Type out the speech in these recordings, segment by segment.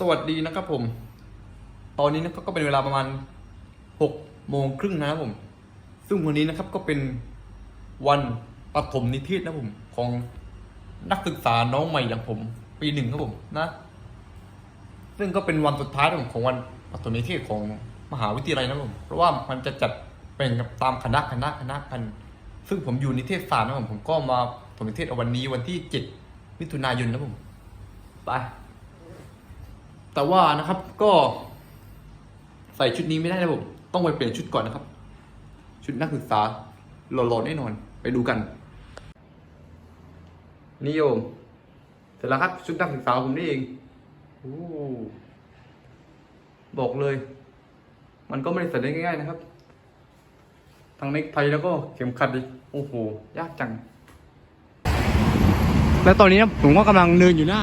สวัสดีนะครับผม ตอนนี้นะครับก็เป็นเวลาประมาณหกโมงครึ่งนะครับผม ซึ่งวันนี้นะครับก็เป็นวันปฐมนิเทศนะครับผมของนักศึกษาน้องใหม่อย่างผม ปีหนึ่งครับผมนะ ซึ่งก็เป็นวันสุดท้ายนะครับผมของวันปฐมนิเทศของมหาวิทยาลัยนะครับผม เพราะว่ามันจะจัดเป็นตามคณะคณะคณะกัน ซึ่งผมอยู่นิเทศศาสตร์นะครับผมผมก็มาปฐมนิเทศเอาวันนี้วันที่เจ็ดมิถุนายนนะครับผม ไป แต่ว่านะครับก็ใส่ชุดนี้ไม่ได้นะผม ต้องไปเปลี่ยนชุดก่อนนะครับ ชุดนักศึกษาหล่อๆแน่นอน ไปดูกันนิยมเสร็จแล้วครับ ชุดนักศึกษาผมนี่เองอบอกเลย มันก็ไม่ได้ใส่ได้ง่ายๆนะครับทั้งเน็กไทแล้วก็เข็มขัดอีกโอ้โห ยากจัง แล้วตอนนี้นะผมก็กำลังเดินอยู่หน้า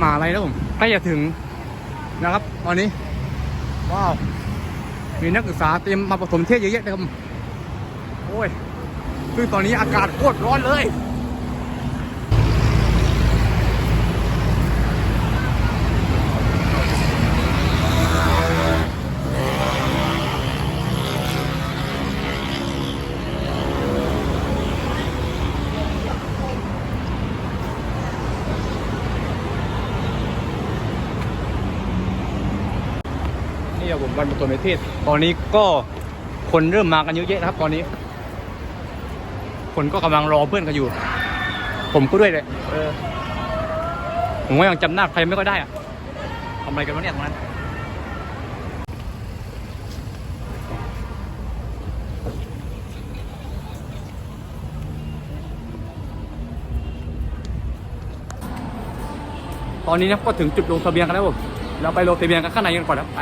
มหาลัยแล้วผมใกล้จะถึง นะครับตอนนี้ว้าวมีนักศึกษาเตรียมมาประถมเทศเยอะแยะเลยครับโอ้ยคือตอนนี้อากาศโคตรร้อนเลย นี่ครับผมวันประถมนิเทศ ตอนนี้ก็คนเริ่มมากันเยอะแยะนะครับ ตอนนี้ คนก็กำลังรอเพื่อนกันอยู่ ผมก็ด้วยเลยเออผมก็ยังจำหน้าใครไม่ก็ได้อะทำอะไรกันวะเนี่ยตรงนั้นตอนนี้นะก็ถึงจุดลงทะเบียนกันแล้วผม เราไปลงทะเบียนกันข้างในกันก่อนนะไป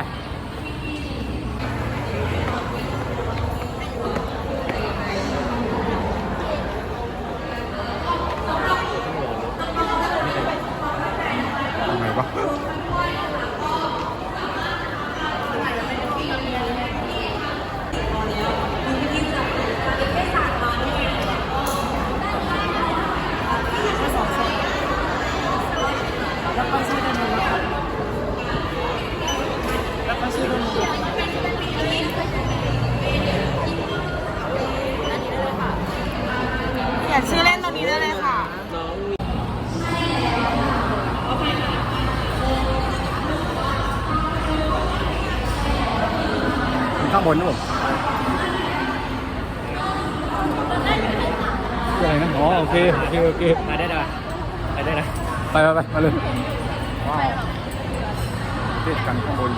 ข้างบนนะผมอะไรนะอ๋อโอเคโอเคโอเคมาได้เลยไปได้เลยไปไปไปมาเลยว้าวเทศกันข้างบน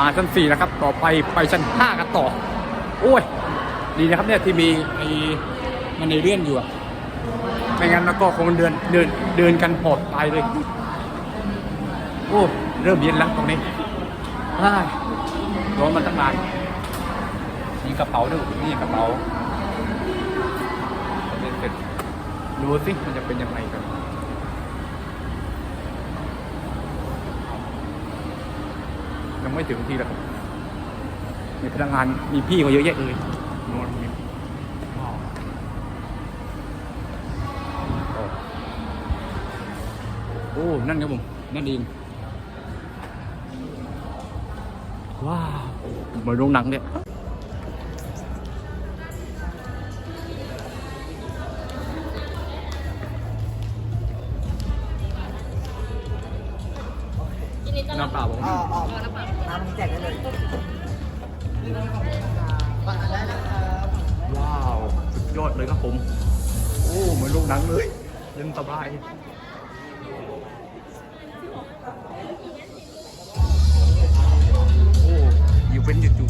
มาชั้นสี่นะครับ ต่อไปไปชั้นห้ากันต่อ โอ้ย ดีนะครับเนี่ยที่มีไอ้มันในเลื่อนอยู่อะไม่งั้นแล้วก็คงเดินเดินเดินกันหอบตายเลย โอ้เริ่มเย็นแล้วตรงนี้อ้ร้อนมันตั้งนานมีกระเป๋าด้วยนี่กระเป๋าเล่นเป็นดูสิมันจะเป็นยังไงกัน ยังไม่ถึงที่แล้วครับมีพนักงานมีพี่เขาเยอะแยะเลยนอนมีว้าวโอ้นั่นครับผมนั่นเองว้าวเหมือนโรงหนังเนี่ยน้ำเปล่าผม อ๋ออ๋อน้ำแจกได้เลยว้าว สุดยอดเลยครับผม โอ้เหมือนลูกหนังเลยเล่นสบายโอ้อีเวนต์อยู่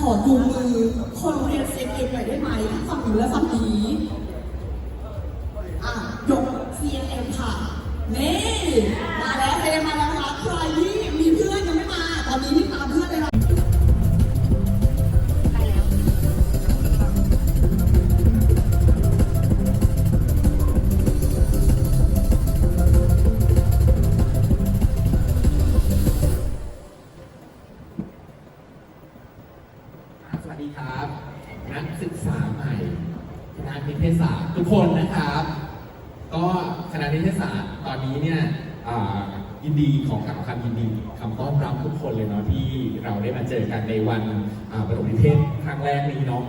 ขอดูมือคนเรียนเซียนเอ็มหน่อยได้ไหมทั้งฝั่งนู้นและฝั่งนี้อะยก CNM ค่ะนี่มาแล้วเอมาแล้วนะคะใครที่ วัสดีครับ นักศึกษาใหม่คณะนิเทศศาสตร์ทุกคนนะครับ ก็คณะนิเทศศาสตร์ตอนนี้เนี่ยยินดีของกับคำยินดีคำต้อนรับทุกคนเลยเนาะที่เราได้มาเจอกันในวันประถมนิเทศครั้งแรกนี้เนาะ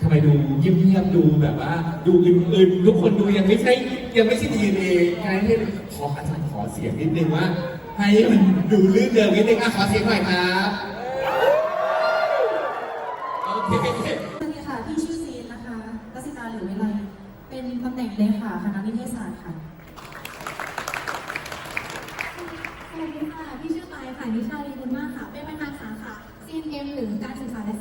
ทำไมดูเงียบๆดูแบบว่า ดูอึนๆทุกคนดูยังไม่ใช่ยังไม่ใช่ดีเองคณะนิเทศขออาจารย์ขอเสียงนิดนึงว่า ให้มันดูลื่นเริงนิดนึงอะขอเสียงหน่อยครับ โอเคสวัสดีค่ะพี่ชื่อซีนนะคะรัศิตาหรือวิไลเป็นตำแหน่งเลขาคณะนิเทศศาสตร์ค่ะ สวัสดีค่ะพี่ชื่อปายค่ะนิชาลีบุญมากค่ะ เป็นประธานสาขา CNM หรือการสื่อสารและ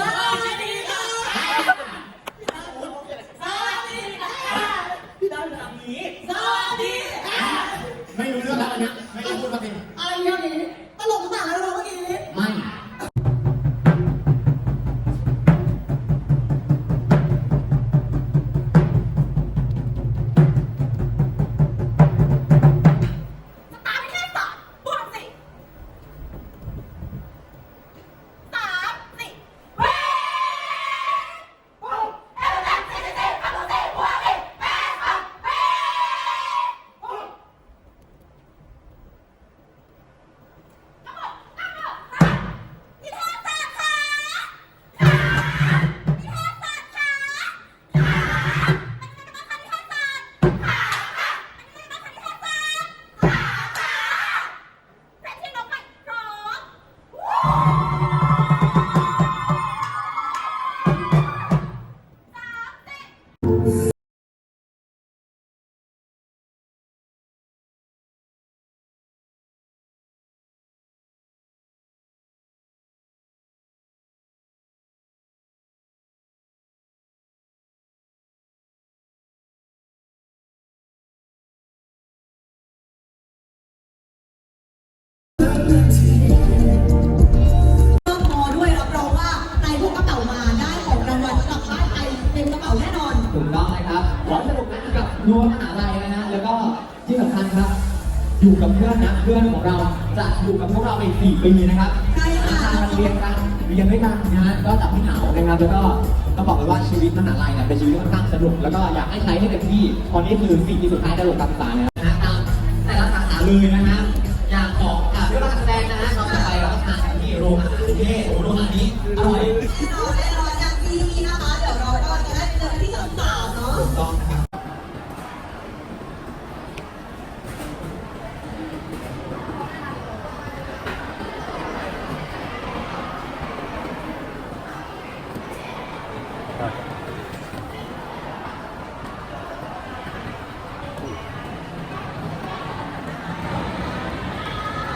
ส ขอสนุกนะกับรั้วมหาลัยนะฮะแล้วก็ที่สำคัญครับ อยู่กับเพื่อนนะเพื่อนของเราจะอยู่กับพวกเราไปสี่ปีนะครับใช่ค่ะทางเรียนกันเรียนด้วยกันนะฮะก็จับไม่เหงานะครับแล้วก็ต้องบอกเลยว่าชีวิตมหาลัยเนี่ยเป็นชีวิตที่ค่อนข้างสนุกแล้วก็อยากให้ใช้ให้เต็มที่ตอนนี้คือสี่ปีสุดท้ายในระบบการศึกษาเนี่ยนะฮะตามแต่ละสาขาเลยนะฮะ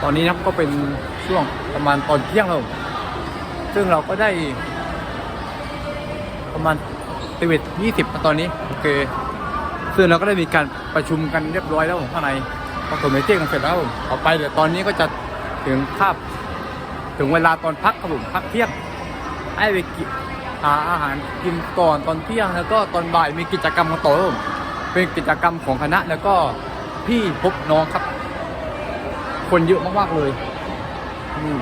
อนนี้นะครับก็เป็นช่วงประมาณตอนเที่ยงแล้วซึ่งเราก็ได้ ประมาณสิบเอ็ดยี่สิบตอนนี้โอเคซึ่งเราก็ได้มีการประชุมกันเรียบร้อยแล้วข้างในพอผมไปเที่ยงกันเสร็จแล้วผมอไปเดี๋ยวตอนนี้ก็จะถึงคาบถึงเวลาตอนพักครับผมพักเที่ยงให้ไปกินหาอาหารกินก่อนตอนเที่ยงแล้วก็ตอนบ่ายมีกิจกรรมกันต่อครับผมเป็นกิจกรรมของคณะแล้วก็พี่พบน้องครับ คนเยอะมากๆเลย อืม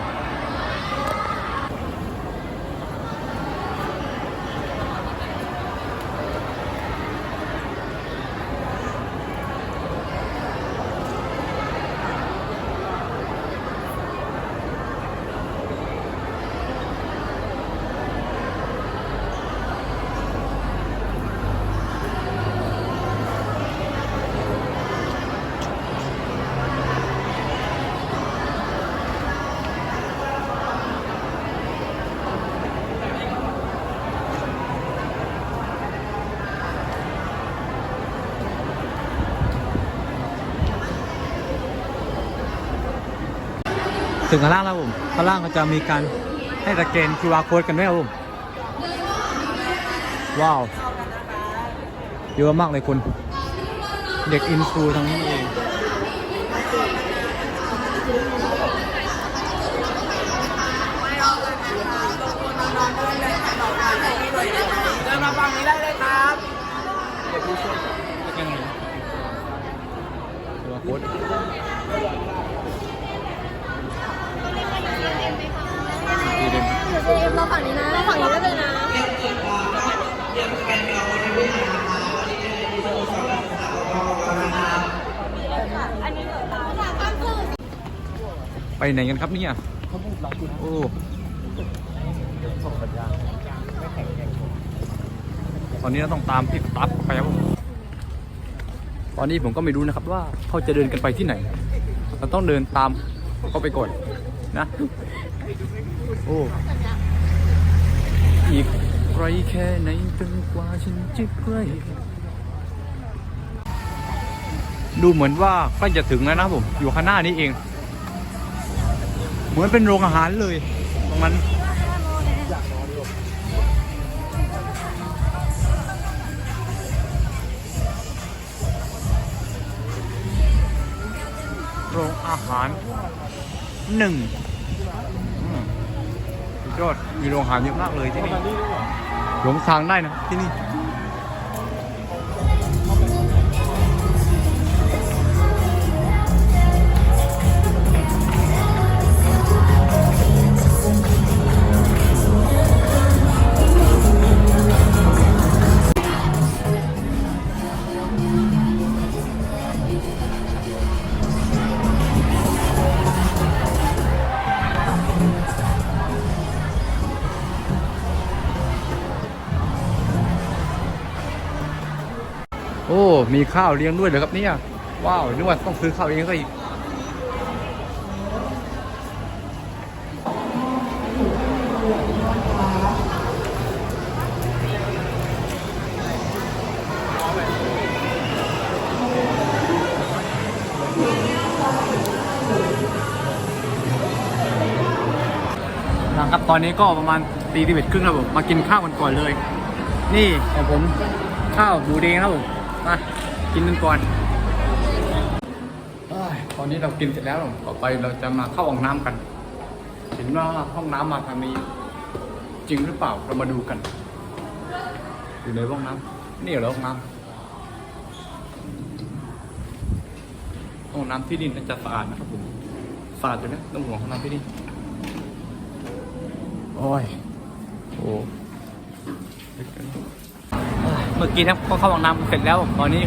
ถึงข้างล่างแล้วผมข้างล่างก็จะมีการให้สแกน QR code กันด้วยครับผมว้าวเยอะมากเลยคุณ เด็กอินฟูทั้งนี้เองเดินมาฝั่งนี้ได้เลยครับยังไง QR code ดี เด่นเจมมาฝั่งนี้นะมาฝั่งนี้ได้เลยนะไปไหนกันครับเนี่ยโอ้ตอนนี้เราต้องตามพี่ตั๊บไปครับผมตอนนี้ผมก็ไม่รู้นะครับว่าเขาจะเดินกันไปที่ไหน เราต้องเดินตามเขาไปก่อน นะโอ้อีกไกลแค่ไหนจนกว่าฉันจะใกล้ดูเหมือนว่าใกล้จะถึงแล้วนะครับผม อยู่ข้างหน้านี้เอง เหมือนเป็นโรงอาหารเลยตรงนั้นโรงอาหาร หนึ่งอืมสุดยอดมีโรงอาหารเยอะมากเลยที่นี่หลงทางได้นะครับที่นี่ มีข้าวเลี้ยงด้วยเหรอครับเนี่ย ว้าวนึกว่าต้องซื้อข้าวเองซะอีกนะครับตอนนี้ก็ประมาณตีสิบเอ็ดครึ่งแล้วผมมากินข้าวกันก่อนเลย นี่ของผมข้าวหมูแดงครับผมมา กินกันก่อนตอนนี้เรากินเสร็จแล้วต่อไปเราจะมาเข้าห้องน้ำกันเห็นว่าห้องน้ำมาทางนี้ จริงหรือเปล่าเรามาดูกัน อยู่ในห้องน้ำนี่เหรอห้องน้ำห้องน้ำที่นี่น่าจะสะอาดนะครับผมสะอาดอยู่นะต้องห่วงห้องน้ำที่นี่โอ้ยโอ้เมื่อกี้นะก็เข้าห้องน้ำเสร็จแล้วตอนนี้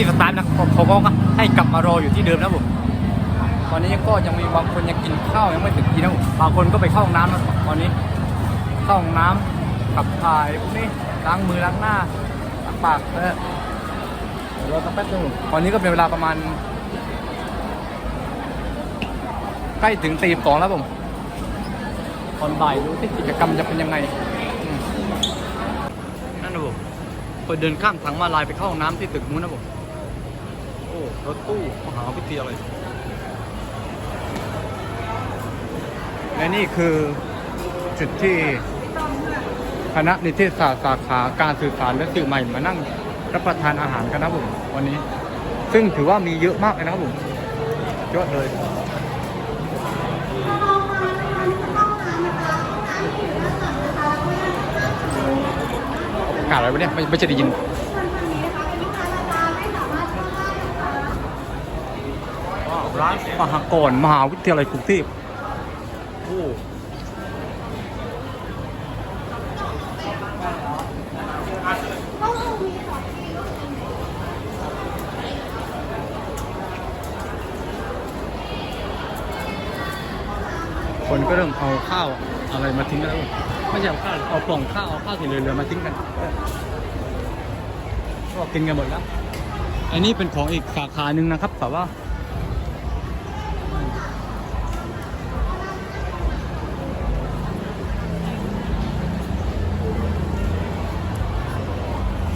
พี่สตาร์ทนะเขาก็ให้กลับมารออยู่ที่เดิมแล้วผมตอนนี้ก็ยังมีบางคนยังกินข้าวยังไม่ถึงทีนะผมบางคนก็ไปเข้าห้องน้ำแล้วตอนนี้เข้าห้องน้ำขับถ่ายพวกนี้ล้างมือล้างหน้าล้างปากเออรอสักแป๊บนึงตอนนี้ก็เป็นเวลาประมาณ ใกล้ถึงตีสองแล้วผมตอนบ่ายดูที่กิจกรรมจะเป็นยังไงนั่นนะผมพอเดินข้ามทางมาลายไปเข้าห้องน้ำที่ตึกนู้นนะผม รถตู้มหาวิทยาลัยและนี่คือจุดที่คณะนิเทศศาสตร์สาขาการสื่อสารและสื่อใหม่มานั่งรับประทานอาหารกันนะผมวันนี้ ซึ่งถือว่ามีเยอะมากเลยนะครับผมยอดเลยประกาศอะไรวะเนี่ยไม่ไม่จะได้ยิน ร้านมหากรมหาวิทยาลัยกรุงเทพโอ้คนก็เริ่มเอาข้าวอะไรมาทิ้งกันแล้วไม่ใช่เอาข้าวเอากล่องข้าวเอาข้าวที่เหลือๆมาทิ้งกันก็กินกันหมดแล้วอันนี้เป็นของอีกสาขาหนึ่งนะครับแต่ว่า